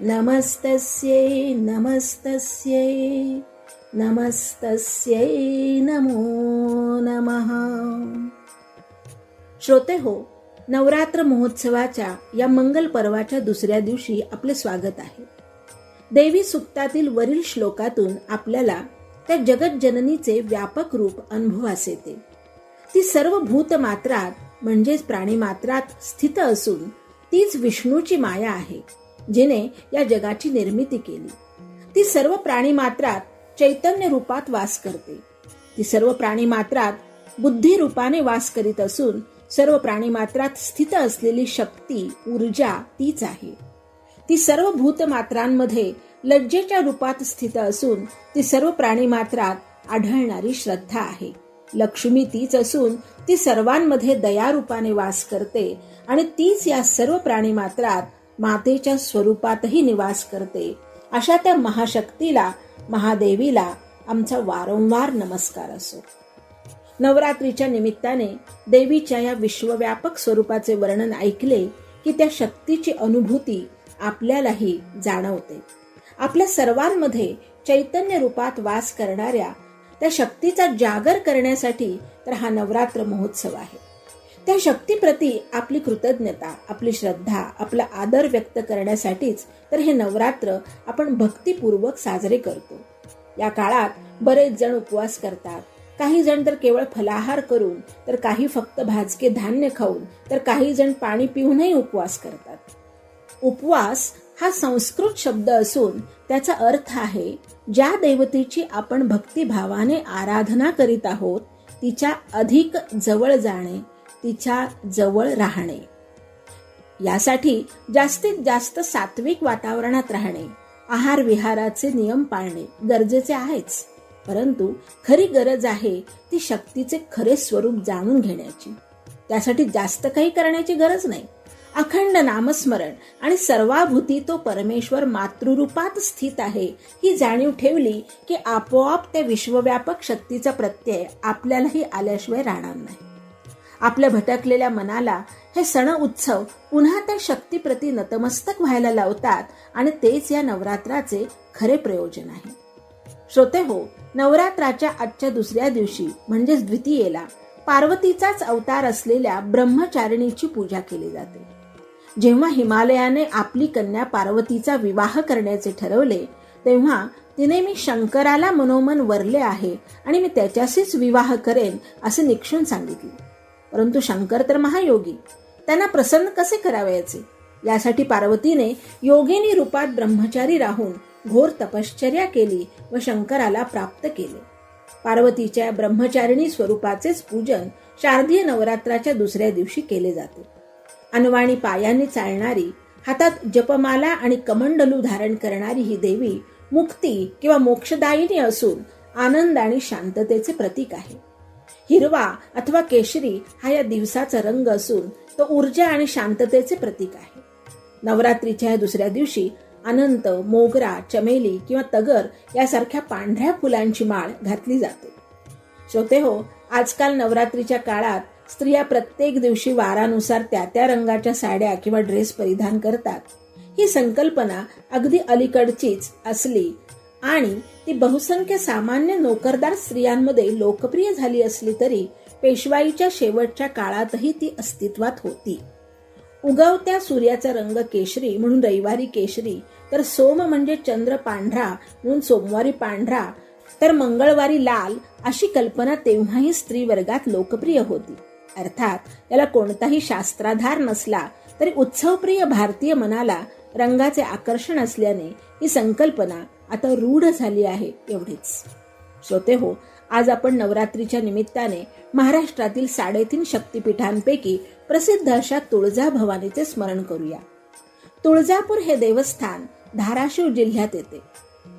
नमस्तस्यै नमस्तस्यै नमस्तस्यै नमो नमः. श्रोते हो नवरात्र महोत्सवाच्या या मंगल पर्वाच्या दुसऱ्या दिवशी आपले स्वागत आहे. देवी सुक्तातील वरील श्लोकातून आपल्याला त्या जगतजननीचे व्यापक रूप अनुभवास येते. ती सर्व भूत मात्रात म्हणजेच प्राणीमात्रात स्थित असून तीच विष्णूची माया आहे. जिने या जगाची निर्मिती केली. ती सर्व प्राणी मात्रात चैतन्य रूपात वास करते. ती सर्व प्राणी मात्रात बुद्धी रूपाने वास करीत असून सर्व प्राणी मात्रात स्थित असलेली शक्ती ऊर्जा तीच आहे. ती सर्व भूत मात्रांमध्ये लज्जेच्या रूपात स्थित असून ती सर्व प्राणी मात्रात आढळणारी श्रद्धा आहे. लक्ष्मी तीच असून ती सर्वांमध्ये दया रूपाने वास करते आणि तीच या सर्व प्राणी मात्रात मातेच्या स्वरूपातही निवास करते. अशा त्या महाशक्तीला महादेवीला आमचा वारंवार नमस्कार असो. नवरात्रीच्या निमित्ताने देवीच्या या विश्वव्यापक स्वरूपाचे वर्णन ऐकले की त्या शक्तीची अनुभूती आपल्यालाही जाणवते. आपल्या सर्वांमध्ये चैतन्य रूपात वास करणाऱ्या त्या शक्तीचा जागर करण्यासाठी तर हा नवरात्र महोत्सव आहे. त्या शक्तीप्रती आपली कृतज्ञता आपली श्रद्धा आपला आदर व्यक्त करण्यासाठीच तर हे नवरात्र आपण भक्तिपूर्वक साजरे करतो. या काळात बरेच जण उपवास करतात. काही जण तर केवळ फलाहार करून तर काही फक्त भाजके धान्य खाऊन तर काही जण पाणी पिऊनही उपवास करतात. उपवास हा संस्कृत शब्द असून त्याचा अर्थ आहे ज्या देवतेची आपण भक्तिभावाने आराधना करीत आहोत तिच्या अधिक जवळ जाणे तिच्या जवळ राहणे. यासाठी जास्तीत जास्त सात्विक वातावरणात राहणे आहार विहाराचे नियम पाळणे गरजेचे आहेच. परंतु खरी गरज आहे ती शक्तीचे खरे स्वरूप जाणून घेण्याची. त्यासाठी जास्त काही करण्याची गरज नाही. अखंड नामस्मरण आणि सर्वाभूती तो परमेश्वर मातृरूपात स्थित आहे ही जाणीव ठेवली की आपोआप त्या विश्वव्यापक शक्तीचा प्रत्यय आपल्यालाही आल्याशिवाय राहणार नाही. आपल्या भटकलेल्या मनाला हे सण उत्सव पुन्हा त्या शक्तीप्रती नतमस्तक व्हायला लावतात आणि तेच या नवरात्राचे खरे प्रयोजन आहे. श्रोते हो नवरात्राच्या आजच्या दुसऱ्या दिवशी म्हणजेच द्वितीयेला पार्वतीचाच अवतार असलेल्या ब्रह्मचारिणीची पूजा केली जाते. जेव्हा हिमालयाने आपली कन्या पार्वतीचा विवाह करण्याचे ठरवले तेव्हा तिने मी शंकराला मनोमन वरले आहे आणि मी त्याच्याशीच विवाह करेन असे निक्षून सांगितले. परंतु शंकर तर महायोगी. त्यांना प्रसन्न कसे करावयाचे? यासाठी पार्वतीने योगिनी रूपात ब्रह्मचारी राहून घोर तपश्चर्या केली व शंकराला प्राप्त केले. पार्वतीच्या ब्रह्मचारिणी स्वरूपाचेच पूजन शारदीय नवरात्राच्या दुसऱ्या दिवशी केले जाते. अनवाणी पायांनी चालणारी हातात जपमाला आणि कमंडलू धारण करणारी ही देवी मुक्ती किंवा मोक्षदायिनी असून आनंद आणि शांततेचे प्रतीक आहे. हिरवा अथवा केशरी हा या दिवसाचा रंग असून तो ऊर्जा आणि शांततेचे प्रतीक आहे. नवरात्रीच्या या दुसऱ्या दिवशी अनंत मोगरा चमेली किंवा तगर यासारख्या पांढऱ्या फुलांची माळ घातली जाते. श्रोते हो आजकाल नवरात्रीच्या काळात स्त्रिया प्रत्येक दिवशी वारानुसार त्या त्या रंगाच्या साड्या किंवा ड्रेस परिधान करतात. ही संकल्पना अगदी अलीकडचीच असली आणि ती बहुसंख्य सामान्य नोकरदार स्त्रियांमध्ये लोकप्रिय झाली असली तरी पेशवाईच्या शेवटच्या काळातही ती अस्तित्वात होती. उगवत्या सूर्याचा रंग केशरी म्हणून रविवारी केशरी तर सोम म्हणजे चंद्र पांढरा म्हणून सोमवारी पांढरा तर मंगळवारी लाल अशी कल्पना तेव्हाही स्त्री वर्गात लोकप्रिय होती. अर्थात याला कोणताही शास्त्राधार नसला तरी उत्सवप्रिय भारतीय मनाला रंगाचे आकर्षण असल्याने ही संकल्पना आता रूढ झाली आहे एवढीच. श्रोते हो आज आपण नवरात्रीच्या निमित्ताने महाराष्ट्रातील साडेतीन शक्तिपीठांपैकी प्रसिद्ध अशा तुळजा भवानीचे स्मरण करूया. तुळजापूर हे देवस्थान धाराशिव जिल्ह्यात येते.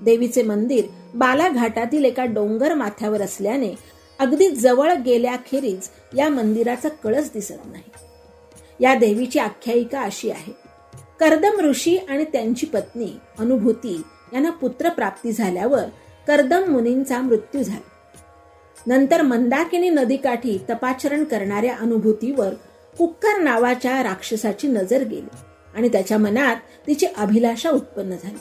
देवीचे मंदिर बालाघाटातील एका डोंगर माथ्यावर असल्याने अगदी जवळ गेल्याखेरीज या मंदिराचा कळस दिसत नाही. या देवीची आख्यायिका अशी आहे. कर्दम ऋषी आणि त्यांची पत्नी अनुभूती यांना पुत्र प्राप्ती झाल्यावर कर्दम मुनींचा मृत्यू झाला. नंतर मंदाकिनी नदीकाठी तपाचरण करणाऱ्या अनुभूतीवर कुक्कर नावाच्या राक्षसाची नजर गेली आणि त्याच्या मनात तिची अभिलाषा उत्पन्न झाली.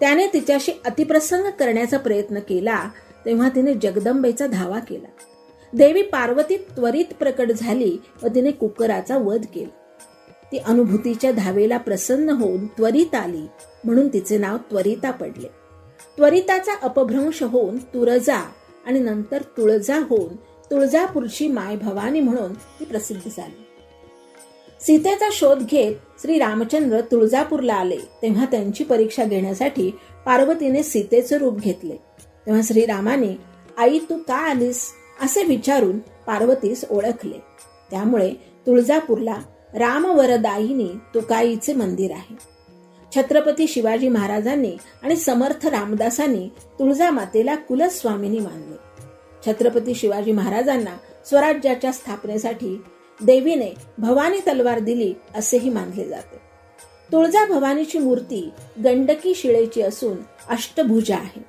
त्याने तिच्याशी अतिप्रसंग करण्याचा प्रयत्न केला तेव्हा तिने जगदंबेचा धावा केला. देवी पार्वती त्वरित प्रकट झाली व तिने कुकराचा वध केला. ती अनुभूतीच्या धावेला प्रसन्न होऊन त्वरित आली म्हणून तिचे नाव त्वरिता पडले. त्वरिताचा अपभ्रंश होऊन तुरजा आणि नंतर तुळजा होऊन तुळजापूरची माय भवानी म्हणून ती प्रसिद्ध झाली. सीतेचा शोध घेत श्री रामचंद्र तुळजापूरला आले तेव्हा त्यांची परीक्षा घेण्यासाठी पार्वतीने सीतेचे रूप घेतले. तेव्हा श्रीरामाने आई तू का आलीस? असे विचारून पार्वतीस ओळखले. त्यामुळे तुळजापूरला रामवरदायिनी तुकाईचे मंदिर आहे. छत्रपती शिवाजी महाराजांनी आणि समर्थ रामदासांनी तुळजामातेला कुलस्वामिनी मानले. छत्रपती शिवाजी महाराजांना स्वराज्याच्या स्थापनेसाठी देवीने भवानी तलवार दिली असेही मानले जाते. तुळजा भवानीची मूर्ती गंडकी शिळेची असून अष्टभुजा आहे.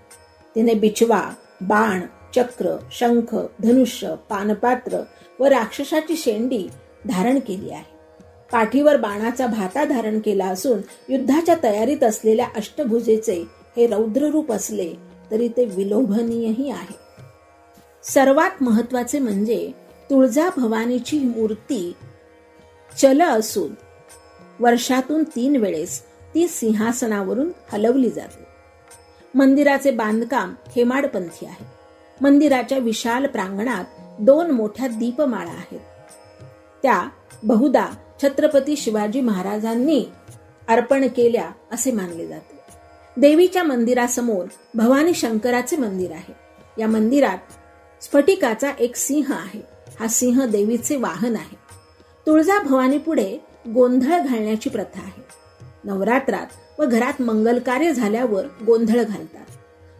तिने बिचवा बाण चक्र शंख धनुष्य पानपात्र व राक्षसाची शेंडी धारण केली आहे. पाठीवर बाणाचा भाता धारण केला असून युद्धाच्या तयारीत असलेल्या अष्टभुजेचे हे रौद्ररूप असले तरी ते विलोभनीयही आहे. सर्वात महत्त्वाचे म्हणजे तुळजा भवानीची मूर्ती चल असून वर्षातून तीन वेळेस ती सिंहासनावरून हलवली जाते. मंदिराचे बांधकाम हेमाडपंथी आहे. मंदिराच्या विशाल प्रांगणात दोन मोठ्या दीपमाळा आहेत. त्या बहुदा छत्रपती शिवाजी महाराजांनी अर्पण केल्या असे मानले जाते. देवीच्या मंदिरासमोर भवानी शंकराचे मंदिर आहे. या मंदिरात स्फटिकाचा एक सिंह आहे. हा सिंह देवीचे वाहन आहे. तुळजा भवानी पुढे गोंधळ घालण्याची प्रथा आहे. नवरात्रात व घरात मंगल कार्य झाल्यावर गोंधळ घालतात.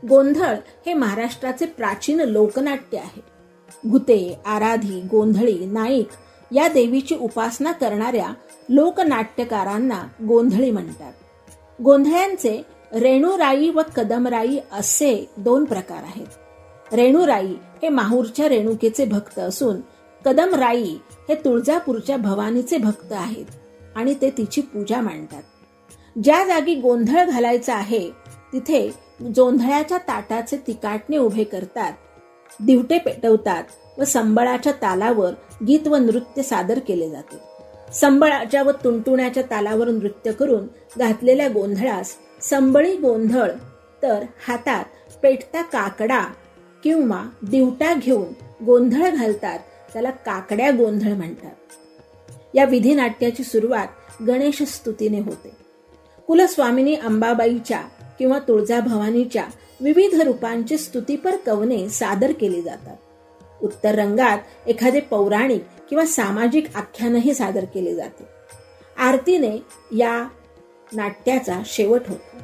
गोंधळ हे महाराष्ट्राचे प्राचीन लोकनाट्य आहे. भूते आराधी गोंधळी नाईक या देवीची उपासना करणाऱ्या लोकनाट्यकारांना गोंधळी म्हणतात. गोंधळ्यांचे रेणुराई व कदमराई असे दोन प्रकार आहेत. रेणुराई हे माहूरच्या रेणुकेचे भक्त असून कदमराई हे तुळजापूरच्या भवानीचे भक्त आहेत आणि ते तिची पूजा मांडतात. ज्या जागी गोंधळ घालायचा आहे तिथे जोंधळ्याच्या ताटाचे तिकाटणे उभे करतात दिवटे पेटवतात व संबळाच्या तालावर गीत व नृत्य सादर केले जाते. संबळाच्या व तुणतुण्याच्या तालावर नृत्य करून घातलेल्या गोंधळास संबळी गोंधळ तर हातात पेटता काकडा किंवा दिवटा घेऊन गोंधळ घालतात त्याला काकड्या गोंधळ म्हणतात. या विधी नाट्याची सुरुवात गणेश स्तुतीने होते. कुलस्वामिनी अंबाबाईच्या किंवा तुळजाभवानीच्या विविध रूपांचे स्तुतीपर कवने सादर केली जातात. उत्तर रंगात एखादे पौराणिक किंवा सामाजिक आख्यानही सादर केले जाते. आरतीने या नाट्याचा शेवट होतो.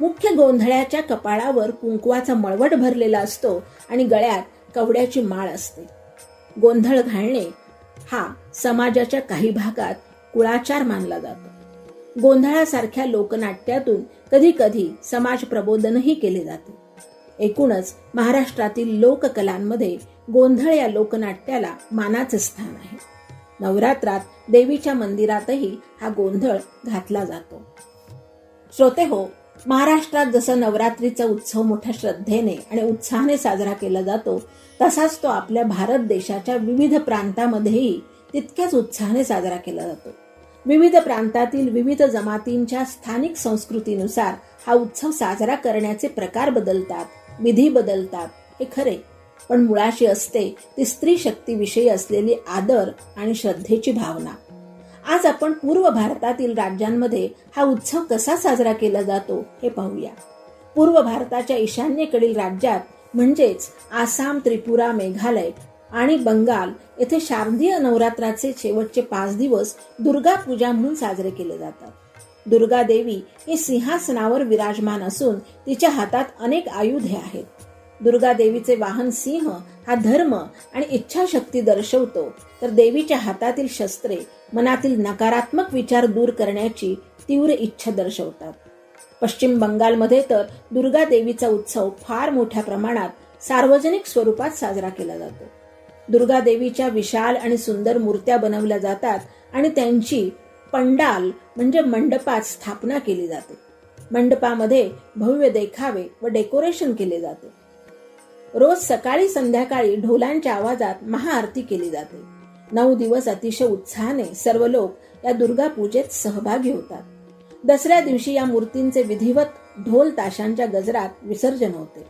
मुख्य गोंधळ्याच्या कपाळावर कुंकवाचा मळवट भरलेला असतो आणि गळ्यात कवड्याची माळ असते. गोंधळ घालणे हा समाजाच्या काही भागात कुळाचार मानला जातो. गोंधळासारख्या लोकनाट्यातून कधी कधी समाज प्रबोधनही केले जाते. एकूणच महाराष्ट्रातील लोककलांमध्ये गोंधळ या लोकनाट्याला मानाचे स्थान आहे. नवरात्रात देवीच्या मंदिरातही हा गोंधळ घातला जातो. श्रोते हो महाराष्ट्रात जसं नवरात्रीचा उत्सव मोठ्या श्रद्धेने आणि उत्साहाने साजरा केला जातो तसाच तो आपल्या भारत देशाच्या विविध प्रांतामध्येही तितक्याच उत्साहाने साजरा केला जातो. विविध प्रांतातील विविध जमातींच्या स्थानिक संस्कृतीनुसार हा उत्सव साजरा करण्याचे प्रकार बदलतात विधी बदलतात हे खरे. पण मुळाशी असते ती स्त्री शक्तीविषयी असलेली आदर आणि श्रद्धेची भावना. आज आपण पूर्व भारतातील राज्यांमध्ये हा उत्सव कसा साजरा केला जातो हे पाहूया. पूर्व भारताच्या ईशान्येकडील राज्यात म्हणजेच आसाम त्रिपुरा मेघालय आणि बंगाल येथे शारदीय नवरात्राचे शेवटचे पाच दिवस दुर्गा पूजा म्हणून साजरे केले जातात. दुर्गा देवी ही सिंहासनावर विराजमान असून तिच्या हातात अनेक आयुधे आहेत. दुर्गा देवीचे वाहन सिंह हा धर्म आणि इच्छाशक्ती दर्शवतो. तर देवीच्या हातातील शस्त्रे मनातील नकारात्मक विचार दूर करण्याची तीव्र इच्छा दर्शवतात. पश्चिम बंगालमध्ये तर दुर्गा देवीचा उत्सव फार मोठ्या प्रमाणात सार्वजनिक स्वरूपात साजरा केला जातो. दुर्गा देवीच्या विशाल आणि सुंदर मूर्त्या बनवल्या जातात आणि त्यांची पंडाल म्हणजे मंडपात स्थापना केली जाते. मंडपामध्ये भव्य देखावे व डेकोरेशन केले जाते. रोज सकाळी संध्याकाळी ढोलांच्या आवाजात महाआरती केली जाते. नऊ दिवस अतिशय उत्साहाने सर्व लोक या दुर्गा पूजेत सहभागी होतात. दसऱ्या दिवशी या मूर्तींचे विधिवत ढोल ताशांच्या गजरात विसर्जन होते.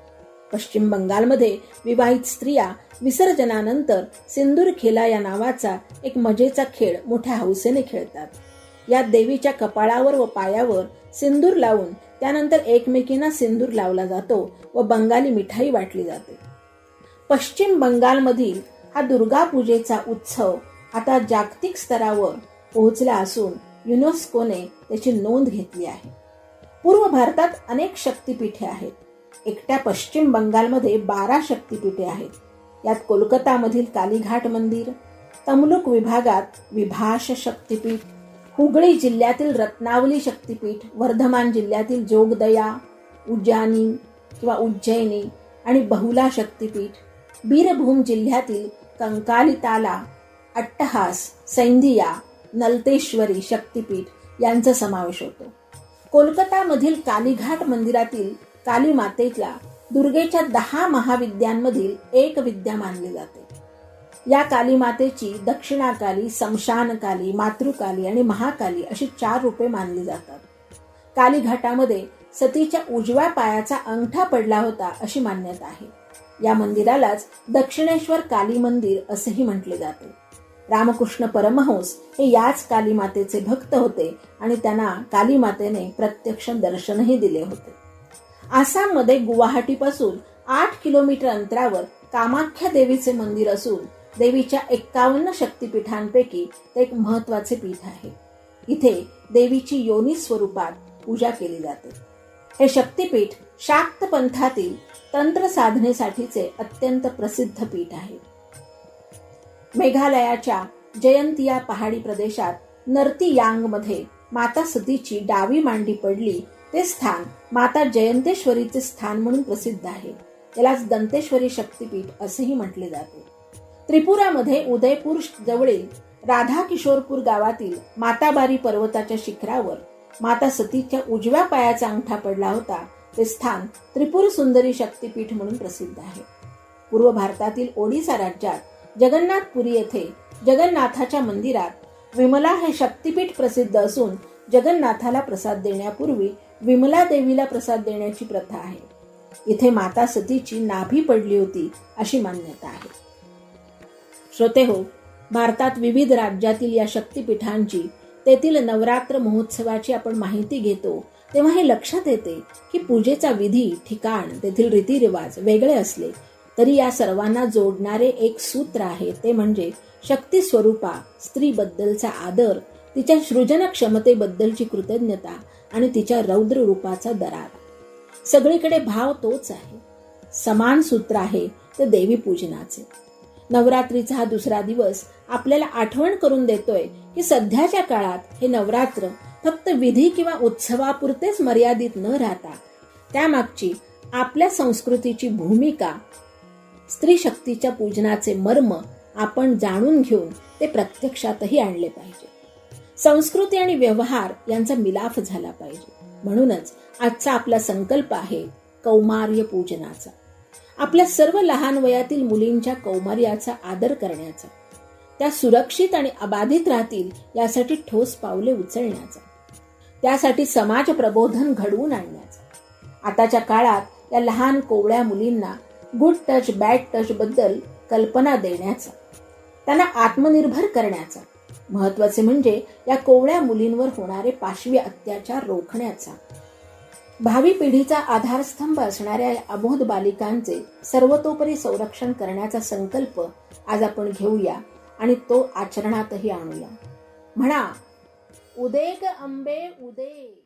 पश्चिम बंगालमध्ये विवाहित स्त्रिया विसर्जनानंतर सिंदूर खेला या नावाचा एक मजेचा खेळ मोठ्या हौसेने खेळतात. यात देवीच्या कपाळावर व पायावर सिंदूर लावून त्यानंतर एकमेकींना सिंदूर लावला जातो व बंगाली मिठाई वाटली जाते. पश्चिम बंगालमधील हा दुर्गा पूजेचा उत्सव आता जागतिक स्तरावर पोहोचला असून युनेस्कोने त्याची नोंद घेतली आहे. पूर्व भारतात अनेक शक्तिपीठे आहेत. एकट्या पश्चिम बंगालमध्ये बारा शक्तिपीठे आहेत. यात कोलकातामधील कालीघाट मंदिर तमलुक विभागात विभाष शक्तिपीठ हुगळी जिल्ह्यातील रत्नावली शक्तिपीठ वर्धमान जिल्ह्यातील जोगदया उज्जानी किंवा उज्जैनी आणि बहुला शक्तिपीठ बीरभूम जिल्ह्यातील कंकालिताला अट्टहास सैंधिया नलतेश्वरी शक्तिपीठ यांचा समावेश होतो. कोलकातामधील कालीघाट मंदिरातील काली मातेला दुर्गेच्या दहा महाविद्यांमधील एक विद्या मानली जाते. या काली मातेची दक्षिणाकाली समशानकाली मातृकाली आणि महाकाली अशी चार रूपे मानली जातात. कालीघाटामध्ये सतीच्या उजव्या पायाचा अंगठा पडला होता अशी मान्यता आहे. या मंदिरालाच दक्षिणेश्वर काली मंदिर असेही म्हटले जाते. रामकृष्ण परमहंस हे याच काली मातेचे भक्त होते आणि त्यांना काली मातेने प्रत्यक्ष दर्शनही दिले होते. आसाममध्ये गुवाहाटीपासून आठ किलोमीटर अंतरावर कामाख्या देवीचे मंदिर असून देवीच्या एक्कावन्न शक्तिपीठांपैकी ते एक महत्त्वाचे पीठ आहे. इथे देवीची योनी स्वरूपात पूजा केली जाते. हे शक्तीपीठ शाक्त पंथातील तंत्र साधनेसाठीचे अत्यंत प्रसिद्ध पीठ आहे. मेघालयाच्या जयंतिया पहाडी प्रदेशात नर्ती यांगमध्ये माता सतीची डावी मांडी पडली ते स्थान माता जयंतेश्वरीचे स्थान म्हणून प्रसिद्ध आहे. यालाच दंतेश्वरी शक्तीपीठ असेही म्हटले जाते. त्रिपुरामध्ये उदयपूर जवळील राधा किशोरपूर गावातील माताबारी पर्वताच्या शिखरावर माता सतीच्या उजव्या पायाचा अंगठा पडला होता. ते स्थान त्रिपुर सुंदरी शक्तिपीठ म्हणून प्रसिद्ध आहे. पूर्व भारतातील ओडिसा राज्यात जगन्नाथपुरी येथे जगन्नाथाच्या मंदिरात विमला हे शक्तिपीठ प्रसिद्ध असून जगन्नाथाला प्रसाद देण्यापूर्वी विमला देवीला प्रसाद देण्याची प्रथा आहे. इथे माता सतीची नाभी पडली होती अशी मान्यता आहे. श्रोते हो भारतात विविध राज्यातील या शक्तिपीठांची तेथील नवरात्र महोत्सवाची आपण माहिती घेतो तेव्हा हे लक्षात येते की पूजेचा विधी ठिकाण तेथील रीतिरिवाज वेगळे असले तरी या सर्वांना जोडणारे एक सूत्र आहे ते म्हणजे शक्ती स्वरूपा स्त्रीबद्दलचा आदर तिच्या सृजन क्षमतेबद्दलची कृतज्ञता आणि तिच्या रौद्र रूपाचा दरार. सगळीकडे भाव तोच आहे. समान सूत्र आहे ते देवी पूजनाचे. नवरात्रीचा हा दुसरा दिवस आपल्याला आठवण करून देतोय की सध्याच्या काळात हे नवरात्र फक्त विधी किंवा उत्सवापुरतेच मर्यादित न राहता त्यामागची आपल्या संस्कृतीची भूमिका स्त्री शक्तीच्या पूजनाचे मर्म आपण जाणून घेऊन ते प्रत्यक्षातही आणले पाहिजे. संस्कृती आणि व्यवहार यांचा मिलाफ झाला पाहिजे. म्हणूनच आजचा आपला संकल्प आहे कौमार्य पूजनाचा. आपल्या सर्व लहान वयातील मुलींच्या कौमार्याचा आदर करण्याचा त्या सुरक्षित आणि अबाधित राहतील यासाठी ठोस पावले उचलण्याचा त्यासाठी समाज प्रबोधन घडवून आणण्याचा. आताच्या काळात या लहान कोवळ्या मुलींना गुड टच बॅड टच बद्दल कल्पना देण्याचा त्यांना आत्मनिर्भर करण्याचा महत्त्वाचे म्हणजे या कोवळ्या मुलींवर होणारे पाशवी अत्याचार रोखण्याचा भावी पिढीचा आधारस्तंभ असणाऱ्या या अबोध बालिकांचे सर्वतोपरी संरक्षण करण्याचा संकल्प आज आपण घेऊया आणि तो आचरणातही आणूया. म्हणा उदेक अंबे उदे.